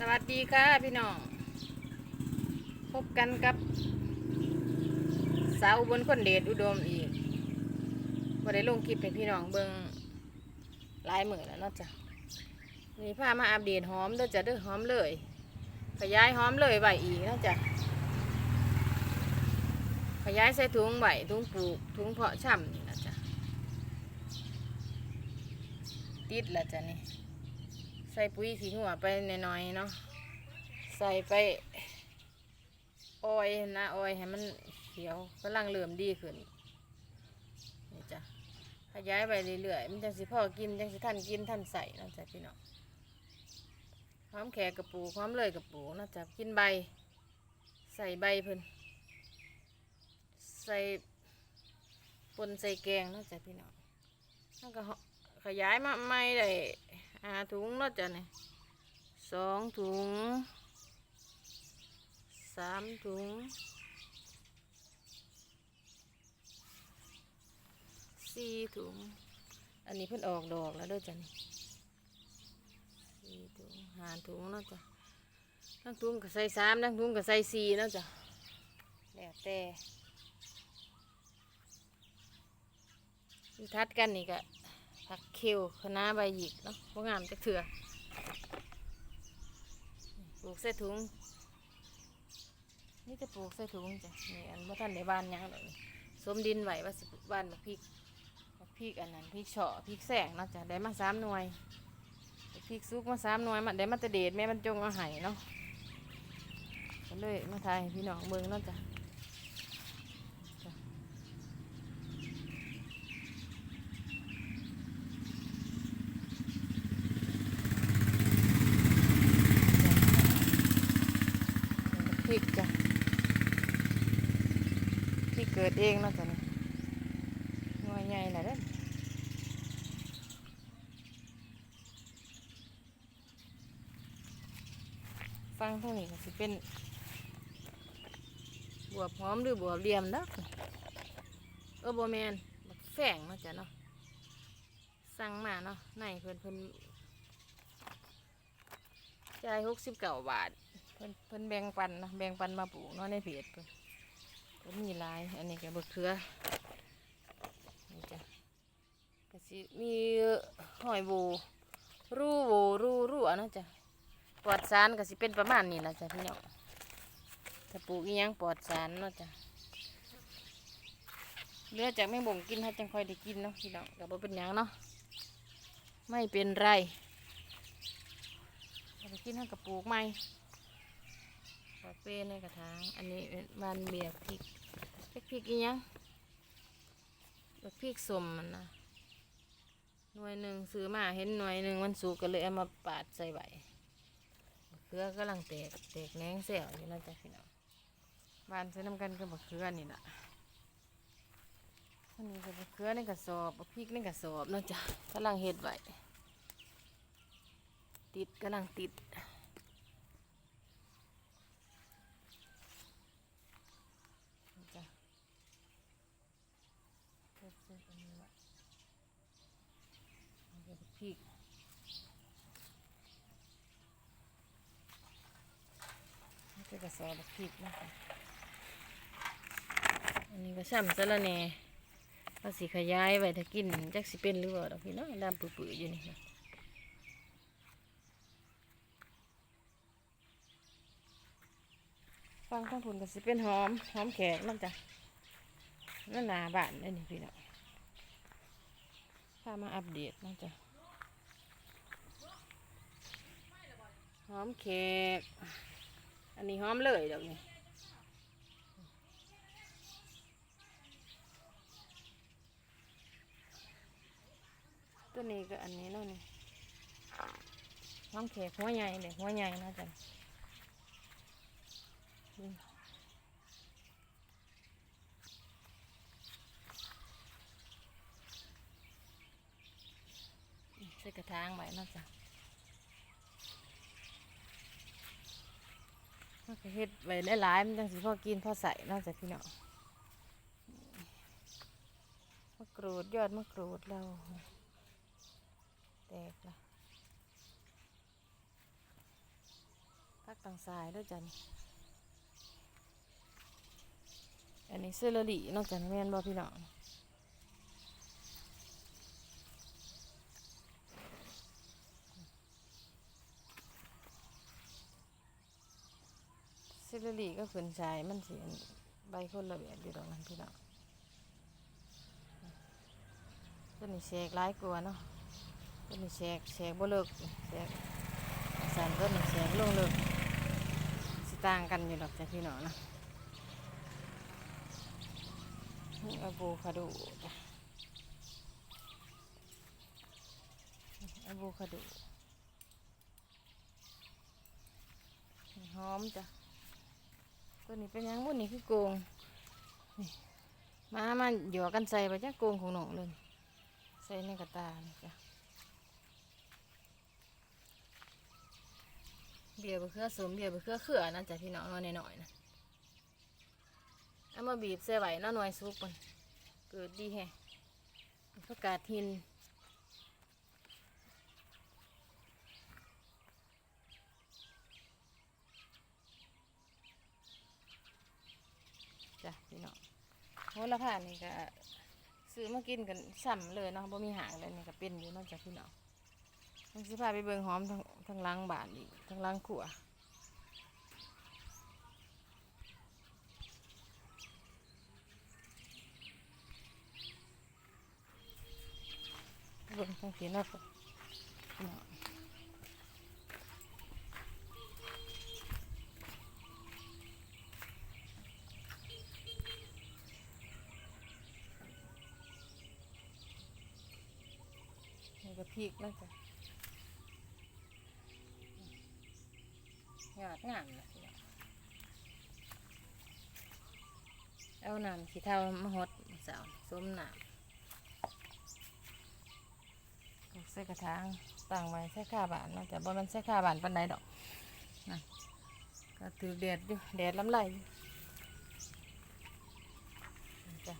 สวัสดีค่ะพี่น้อง พบกันกับ สาวบนคนเดชอุดมอีกบ่ได้ลงคลิปให้พี่น้องเบิงหลายมื้อแล้วเนาะจ้ะนี่พามาอัปเดตหอมเด้อจ้ะเด้อหอมเลย ขยายหอมเลยไว้อีกนาะจ้ะขยายใส่ถุงไว้ถุงปลูกถุงเพาะช่ำนี่นะจ้ะติดล้วจ้ะนี่ ใส่ปุ๋ยขี้หัวไปหน่อยๆเนาะใส่ไปออยนะออยให้มันเขียวกำลังเริ่มดีขึ้นนี่จ้ะขยายไปเรื่อยๆมันจังสิพ่อกินจังสิท่านกินท่านใส่นะจ๊ะพี่น้องหอมแขกกระปูหอมเลยกระปูนะจ๊ะกินใบ ใส่ใบเพิ่นใส่ปนใส่แกงนะจ๊ะพี่น้องแล้วก็ ขยายมาใหม่ได้หาถุงเนาจ้ะเนี่ยสองถุงสามถุงสี่ถุง อันนี้เพิ่นออกดอกแล้วด้วยจ้ะนี่สี่ถุงหาถุงเนาจ้ะทั้งถุงก็ใส่สามทั้งถุงก็ใส่สี่เนาจ้ะแล้วแต่ทัดกันนี่ก็ ผักเขียวคะน้าใบหยิกเนาะพวกงามจะเถื่อปลูกใส่ถุง นี่จะปลูกใส่ถุงจ้ะนี่อันว่าท่านในบ้านยังดอกนี่สมดินไหวว่าสิปลูกบ้านบักพริกบักพริกอันนั้นพริกเฉาะพริกแสงเนาะจ้ะได้มาสามหน่วยพริกซุกมาสามหน่วยมันได้มาตะเดดแม่มันจงเอาไห้เนาะก็เลยมาทายพี่น้องเบิ่งเนาะจ้ะ พริกจ้ะ พริกเกิดเองเนาะจ้ะนี่หน่วยใหญ่น่ะเด้อฟังเท่านี้ก็สิเป็นบวบหอมหรือบวบเหลี่ยมเนาะเออบัวแมนบักแฝงเนาะจ้ะเนาะสั่งมาเนาะในเพิ่นเพิ่นจ่ายหกสิบเก้าบาท เพิ่นเพิ่นแบ่งปันนะแบ่งปันมาปลูกเนาะในเพจเพิ่น เพิ่นมีลาย อันนี้ก็บะเขือนี่จ้ะก็สิมีหอยโบรูโบรูรูอันนั้นจ้ะปอดสารก็สิเป็นประมาณนี้ละจ้ะพี่น้องถ้าปลูกอีหยังปอดสารเนาะจ้ะเลือจากแมงบ่งกินให้จังค่อยได้กินเนาะพี่น้องก็บ่เป็นหยังเนาะไม่เป็นไรเอาไปกินให้กับปลูกใหม่าเฟ่ในกระถาง อันนี้มันเบียกพริกพริกพริกอีหยังเบียกพริกสมมันนะหน่วยหนึ่งซื้อมาเห็นหน่วยหนึ่งมันสุกก็เลยเอามาปาดใส่ใบเขือกำลังแตกแตกแหนงเสียวอยู่นะจ๊ะพี่น้องบานใส่น้ำกันกับบักเขือนี่แหละอันนี้ก็บักเขือในกระสอบบักพริกในกระสอบนะจ๊ะกำลังเฮ็ดไว้ติดกำลังติด จ้ะเพิ่มเส้นอันนี้ละเอาไปพริกนี่ก็ก ระสอบพริกนะคะอันนี้ก็ช่ำซะละแน่ก็สิขยายไว้ถ้ากินจักสิเป็นหรือเปล่าดอกพี่เนาะดำปื้อๆอยู่นี่นะฟังทั้งผุนก็สิเป็นหอม หอมแขกนั่นจ้ะนั่นนาบ้านนี่พี่น้องพามาอัปเดตนะจ๊ะหอมแขก อันนี้หอมเลยดอกนี่ตัวนี้ก็อันนี้เนาะนี่หอมแขกหัวใหญ่เลยหัวใหญ่นะจ๊ะใส่กระถางไว้นาะจ้ะมันก็ เฮ็ดไว้หลายๆมันจังสิพอกินพอใส่นาะจ้ะพี่น้องมะกรูดยอดมะกรูดเราแตกละกต่างสายด้วยจ้ะนี่อันนี้เซเลอรี่นอกจากแม่นบ่พี่น้อง เซเลอรี่ก็ขืนชายมันเสียใบคนละแบบอยู่ดอกนั้นพี่น้องตัวนี้แชกร้ายกลัวเนาะตัวนี้แชกแชกบ่เลิกแชกสันตัวนี้แชกลงเลิกสิต่างกันอยู่ดอกจ้ะพี่น้องนะไอะโวคาโดจ้ะอะโวคาโดหอมจ้ะ ตัวนี้เป็นยังบุนี่คือโกงมามาหยอกกันใส่ไปจ้ะโกงของหนองเลยใส่ในกระตาจ้ะเบียร์บะเขือสมเบียร์บะเขือเขือนะจ้ะพี่น้องน้อยหน่อยนะเอามาบีบใส่ไว้น้อหน่อยซุปมันเกิดดีแฮะผักกาดหิน จ้ะพี่น้องโหระพานี่ก็ซื้อมากินกันซ้ำเลยเนาะบ่มีหางเลยนี่ก็เป็นอยู่นอกจากพี่น้องมันสิพาไปเบิ่งหอมทั้งทั้งล้างบานอีกทั้งล้างขัวเบิ่งทั้งสีนาะพี่น้องนี่ก็ พริกแล้วจ้ะงาดงามนะพี่น้องเอาน้ำขี้เท่ามาหดสาวส้มน้ำก็ใส่กระถางตั้งไว้ใส่ข้าบานนะแต่บ่มันใส่ข้าบานปันใดดอกนะก็ถือแดดอยู่แดดลำไรอยู่นี่จ้ะ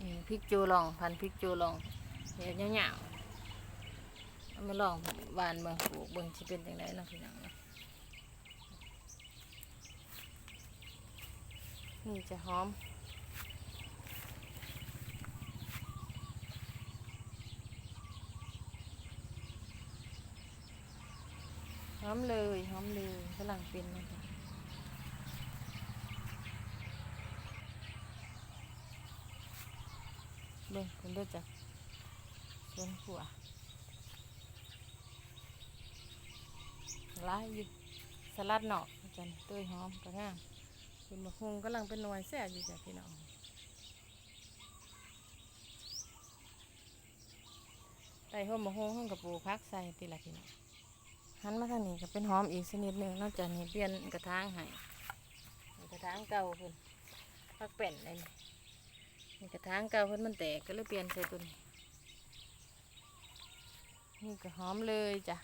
นี่ พริกจูลอง พันพริกจูลองเห็ดยาวๆเอามาลองหวานเบิ่งปลูกเบิ่งสิเป็นจังไดเนาะพี่น้องนี่จะหอมหอมเลยหอมเลยกำลังเป็นนะจ๊ะเบิ่งคุณเด้อจ้ะสวนขัวลายอยู่สลัดหนอกจารย์เต้ยหอมก็งามคุณมะฮุงกำลังเป็นหน่วยแซ่บอยู่จ้ะพี่น้องไต่ห่มมะฮุงห้องกับปูพักใส่ตีละพี่น้องหันมาทางนี้ก็เป็นหอมอีกชนิดหนึ่งนอกจากนี้เปลี่ยนกระถางให้กระถางเก่าเพิ่นพักเป็นเลย นี่กระถางเก่าเพิ่นมันแตกก็เลยเปลี่ยนใส่ตัวนี้ นี่ก็หอมเลยจ้ะ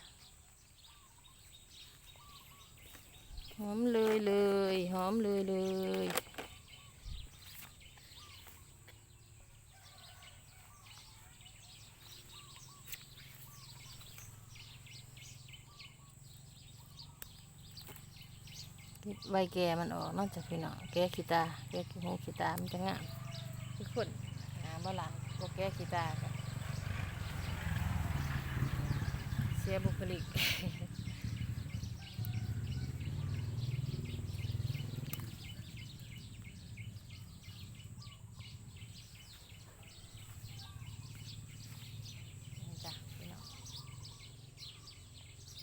หอมเลยเลย หอมเลยเลยใบแก่มันออกนอกจากพี่น้องแก้ขี้ตาแก้ขี้หูขีตา มันจะงามคือคนงาม บ่หลังบ่แก้ขี้ตาก็เสียบุคลิก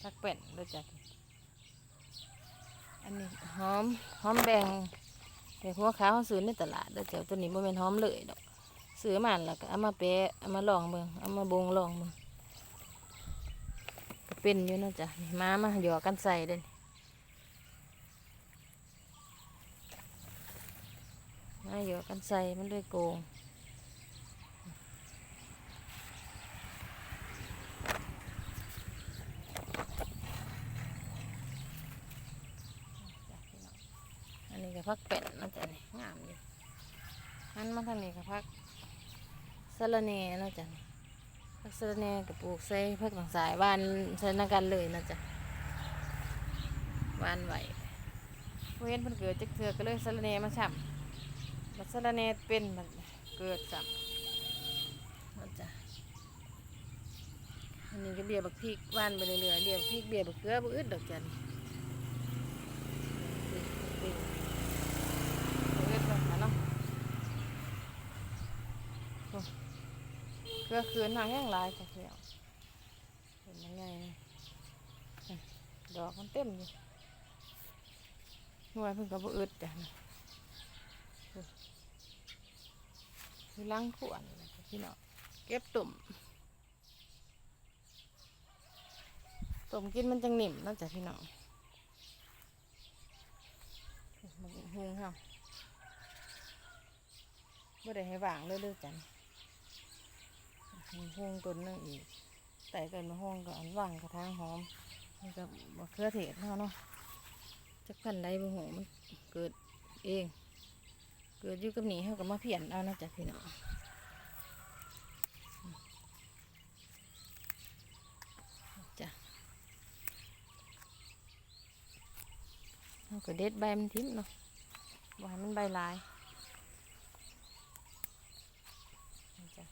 ทักเป็ดด้จ้ะอันนี้หอมหอมแบงแต่หัวขาวเขาซื้อในตลาดด้วยจ้ะตัวนี้บ่แม่นหอมเลยดอก ซื้อมาแล้วก็เอามาแปะเอามาลองเบิ่งเอามาบงลองเบิ่งก็เป็นอยู่นาะจ้ะนี่มามาหยอกกันใส่เด้นมาหยอกกันใส่มันด้วยโกงอันนี้ก็พักเป็ดนาะจ๊ะนี่งามอยู่งหันมาทางนี้กับพัก สะระเน่เนาะจ้ะพักสะระเน่กับปลูกใส่พักต่างสายบ้านใส่นักันเลยนะจ๊ะบ้านไหวเว้นเพิ่นเกิดจักเถือก็เลยสะระเน่มาฉ่ำบัดสะระเน่เป็นมันเกิดฉ่ำนะจ๊ะอันนี้ก็เบียบักพริกบ้านไปเรื่อยๆเบียบักพริกเบียบักเกลือบักอึดดอกจันนี่บักอึดบักหาเนาะ เกลือคืนทางแห้งหลายกว่าเที่ยวเห็นยังไงดอกมันเต็มอยู่หน่วยเพิ่งกับอึดจ้ะคือล้างขวานนี่หละจ้ะพี่น้องเก็บตุ่มตุ่มกินมันจังหนิ่มนอกจากพี่น้องมันหุงเฮาไม่ได้ให้วางเลยเด้อจัน มีห้องต้นนึงอีกแต่เกิดมาห้องก็อันว่างกระทางหอมมันก็มะเขือเทศเนาะเนาะจักพันใดบ่หูมันเกิดเอง เกิดอยู่กับหนีเขาก็มาเพียนเอานะจ๊ะพี่น้องจ้ะเขาก็เด็ดใบมันทิ้มเนาะบ่ให้มันใบลายนี่จ้ะ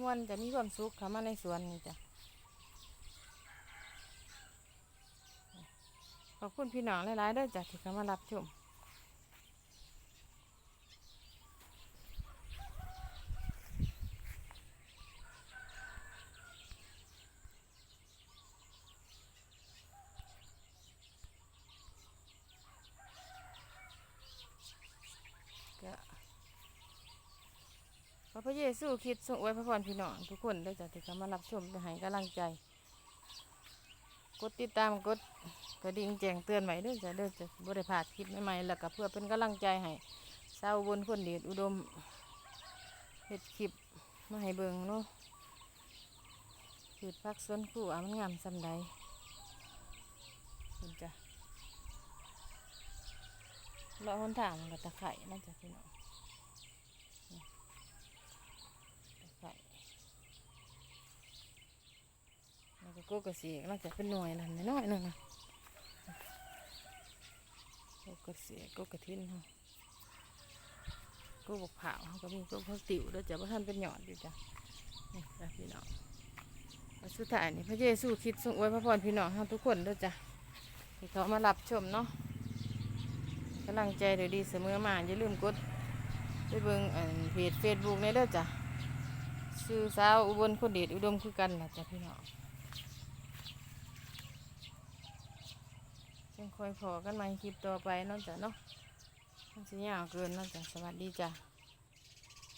ม่วนจะมีความสุขเข้ามาในสวนนี่จ้ะขอบคุณพี่น้องหลายๆด้วยจ้ะที่เข้ามารับชม ก็ขอพ ระเยซูคริดทรงอวยพระพรพี่น้องทุกคนได้จากที่เขามารับชมไปให้กำลังใจ กดติดตามกดกระดิ่งแจ้งเตือนไว้ด้วยจ้ะเด้อจะบริพลาดคลิปใหม่ๆแล้วก็เพื่อเป็นกำลังใจให้ชาวอุบนคนเดียดอุดมเฮ็ดคลิปมาให้เบิ่งเนาะพืชพักสวนครัวมันงามสำใดคุณจ้ะเลาะหนทางกับตะไคร่นั่นจ้ะพี่น้อง ไข่แล้ว ก็กกระเสียกนอกจากเป็นหน่วยนั่นน้อยๆหนึงนะโกกระเสียกโกระทิ้นเฮาโกบกเผาเขาก็มีโกพักติ๋วแล้วจะว่าท่านเป็นหยอดอยู่จ้ะนี่พี่น้องวันสุดท้ายนี่พระเยซูคิดทรงอวยพระพรพี่น้องทั้งทุกคนด้วยจ้ะที่เขามารับชมเนาะกำลังใจเดี๋ยวดีเสมอมาอย่าลืมกดไปเบิ่งอันเพจเฟซบุ๊กในเด้อจ้ะชื่อสาวอุบลคนเดชอุดมคือกันนะจ๊ะพี่น้องจัง คอยพอกันใหมาคลิปต่อไปเนาะจ๊ะเนาะมันจะยาวเกินเนาะจ๊ะสวัสดีจ้ะ